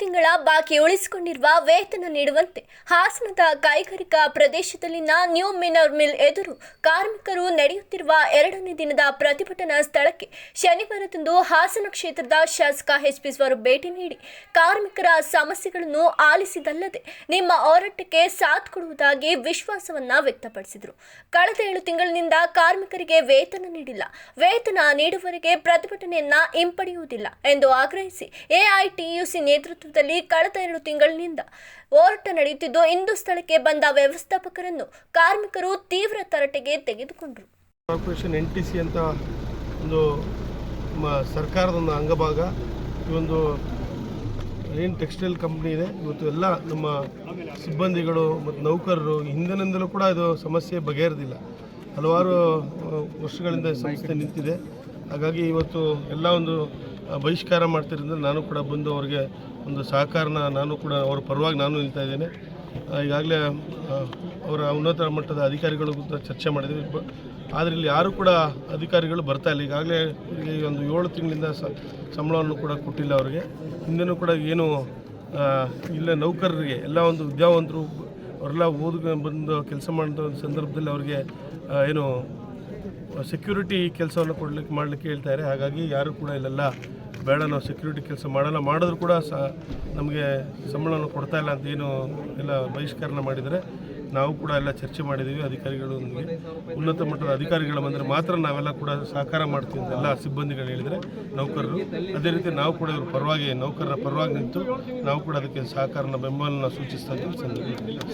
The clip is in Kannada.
ತಿಂಗಳ ಬಾಕಿ ಉಳಿಸಿಕೊಂಡಿರುವ ವೇತನ ನೀಡುವಂತೆ ಹಾಸನದ ಕೈಗಾರಿಕಾ ಪ್ರದೇಶದಲ್ಲಿನ ನ್ಯೂ ಮಿನರ್ ಮಿಲ್ ಎದುರು ಕಾರ್ಮಿಕರು ನಡೆಯುತ್ತಿರುವ ಎರಡನೇ ದಿನದ ಪ್ರತಿಭಟನಾ ಸ್ಥಳಕ್ಕೆ ಶನಿವಾರದಂದು ಹಾಸನ ಕ್ಷೇತ್ರದ ಶಾಸಕ ಎಚ್ ಪಿ ಸ್ವರೂಪ್ ಭೇಟಿ ನೀಡಿ ಕಾರ್ಮಿಕರ ಸಮಸ್ಯೆಗಳನ್ನು ಆಲಿಸಿದಲ್ಲದೆ ನಿಮ್ಮ ಹೋರಾಟಕ್ಕೆ ಸಾಥ್ ಕೊಡುವುದಾಗಿ ವಿಶ್ವಾಸವನ್ನ ವ್ಯಕ್ತಪಡಿಸಿದರು. ಕಳೆದ ಏಳು ತಿಂಗಳಿನಿಂದ ಕಾರ್ಮಿಕರಿಗೆ ವೇತನ ನೀಡಿಲ್ಲ. ವೇತನ ನೀಡುವವರೆಗೆ ಪ್ರತಿಭಟನೆಯನ್ನ ಹಿಂಪಡೆಯುವುದಿಲ್ಲ ಎಂದು ಆಗ್ರಹಿಸಿ ಎಐಟಿಯುಸಿ ನೇತೃತ್ವದಲ್ಲಿ ಕಳೆದ ಎರಡು ತಿಂಗಳಿನಿಂದ ಹೋರಾಟ ನಡೆಯುತ್ತಿದ್ದು, ಇಂದು ಸ್ಥಳಕ್ಕೆ ಬಂದ ವ್ಯವಸ್ಥಾಪಕರನ್ನು ಕಾರ್ಮಿಕರು ತೀವ್ರ ತರಟೆಗೆ ತೆಗೆದುಕೊಂಡರು. ಕಾರ್ಪೊರೇಷನ್ ಎನ್ ಟಿ ಸಿ ಅಂತ ಒಂದು ಸರ್ಕಾರದ ಒಂದು ಅಂಗಭಾಗ. ಈ ಒಂದು ಏನು ಟೆಕ್ಸ್ಟೈಲ್ ಕಂಪ್ನಿ ಇದೆ, ಇವತ್ತು ಎಲ್ಲ ನಮ್ಮ ಸಿಬ್ಬಂದಿಗಳು ಮತ್ತು ನೌಕರರು ಹಿಂದಿನಿಂದಲೂ ಕೂಡ ಇದು ಸಮಸ್ಯೆ ಬಗೆಹರಿದಿಲ್ಲ. ಹಲವಾರು ವರ್ಷಗಳಿಂದ ಸಮಸ್ಯೆ ನಿಂತಿದೆ. ಹಾಗಾಗಿ ಇವತ್ತು ಎಲ್ಲ ಒಂದು ಬಹಿಷ್ಕಾರ ಮಾಡ್ತಿರೋದ್ರಿಂದ ನಾನು ಕೂಡ ಬಂದು ಅವರಿಗೆ ಒಂದು ಸಹಕಾರನ ನಾನು ಕೂಡ ಅವರ ಪರವಾಗಿ ನಾನು ನಿಲ್ತಾ ಇದ್ದೇನೆ. ಈಗಾಗಲೇ ಅವರ ಉನ್ನತ ಮಟ್ಟದ ಅಧಿಕಾರಿಗಳು ಚರ್ಚೆ ಮಾಡಿದ್ವಿ. ಇಲ್ಲಿ ಯಾರೂ ಕೂಡ ಅಧಿಕಾರಿಗಳು ಬರ್ತಾ ಇಲ್ಲ. ಈಗಾಗಲೇ ಈ ಒಂದು ಏಳು ತಿಂಗಳಿಂದ ಸಂಬಳವನ್ನು ಕೂಡ ಕೊಟ್ಟಿಲ್ಲ ಅವರಿಗೆ. ಹಿಂದೆನೂ ಕೂಡ ಏನು ಇಲ್ಲ ನೌಕರರಿಗೆ, ಎಲ್ಲ ಒಂದು ವಿದ್ಯಾವಂತರು ಅವರೆಲ್ಲ ಓದ್, ಬಂದು ಕೆಲಸ ಮಾಡಿದ ಸಂದರ್ಭದಲ್ಲಿ ಅವರಿಗೆ ಏನು ಸೆಕ್ಯೂರಿಟಿ ಕೆಲಸವನ್ನು ಕೊಡ್ಲಿಕ್ಕೆ ಮಾಡಲಿಕ್ಕೆ ಹೇಳ್ತಾರೆ ಹಾಗಾಗಿ ಯಾರು ಕೂಡ ಇಲ್ಲೆಲ್ಲ ಬೇಡ, ನಾವು ಸೆಕ್ಯೂರಿಟಿ ಕೆಲಸ ಮಾಡಲ್ಲ. ಮಾಡಿದ್ರು ಕೂಡ ಸ ನಮಗೆ ಸಂಬಳವನ್ನು ಕೊಡ್ತಾ ಇಲ್ಲ ಅಂತ ಏನು ಎಲ್ಲ ಬಹಿಷ್ಕರಣ ಮಾಡಿದರೆ ನಾವು ಕೂಡ ಎಲ್ಲ ಚರ್ಚೆ ಮಾಡಿದ್ದೀವಿ, ಅಧಿಕಾರಿಗಳು ಉನ್ನತ ಮಟ್ಟದ ಅಧಿಕಾರಿಗಳ ಬಂದರೆ ಮಾತ್ರ ನಾವೆಲ್ಲ ಕೂಡ ಸಹಕಾರ ಮಾಡ್ತೀವಿ ಅಂತ ಎಲ್ಲ ಸಿಬ್ಬಂದಿಗಳು ಹೇಳಿದರೆ ನೌಕರರು. ಅದೇ ರೀತಿ ನಾವು ಕೂಡ ಇವರು ಪರವಾಗಿ, ನೌಕರರ ಪರವಾಗಿ ನಿಂತು ನಾವು ಕೂಡ ಅದಕ್ಕೆ ಸಹಕಾರನ ಬೆಂಬಲನ ಸೂಚಿಸ್ತಾ ಇದ್ದೀವಿ.